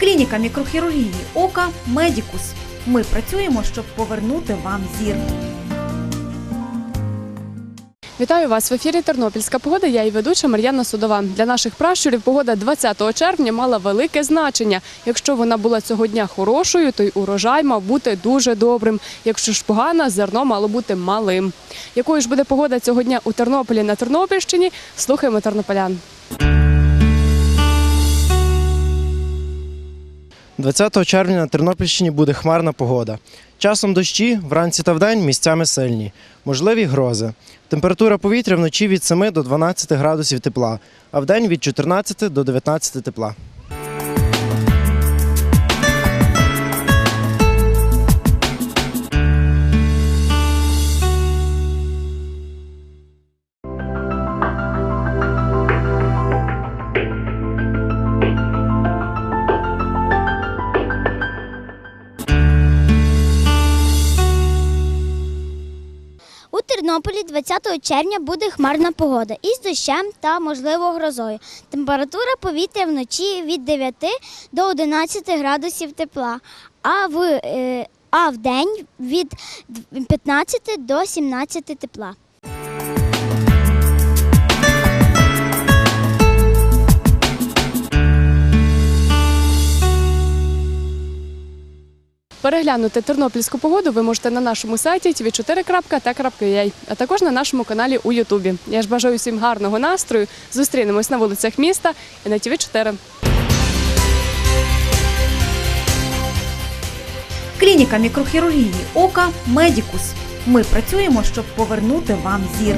Клініка мікрохірургії ока Медікус. Ми працюємо, щоб повернути вам зір. Вітаю вас в ефірі Тернопільська погода. Я і ведуча Мар'яна Судова. Для наших пращурів погода 20 червня мала велике значення. Якщо вона була цього дня хорошою, то й урожай мав бути дуже добрим. Якщо ж погана, зерно мало бути малим. Якою ж буде погода цього дня у Тернополі на Тернопільщині? Слухаємо тернополян. 20 червня на Тернопільщині буде хмарна погода. Часом дощі, вранці та вдень місцями сильні. Можливі грози. Температура повітря вночі від 7 до 12 градусів тепла, а вдень від 14 до 19 тепла. Тернополі 20 червня буде хмарна погода із дощем та, можливо, грозою. Температура повітря вночі від 9 до 11 градусів тепла, а в, е, а в день від 15 до 17 тепла. Переглянути тернопільську погоду ви можете на нашому сайті tv4.t.ua, а також на нашому каналі у Ютубі. Я ж бажаю всім гарного настрою. Зустрінемось на вулицях міста і на tv 4 Клініка мікрохірургії ока Медікус. Ми працюємо, щоб повернути вам зір.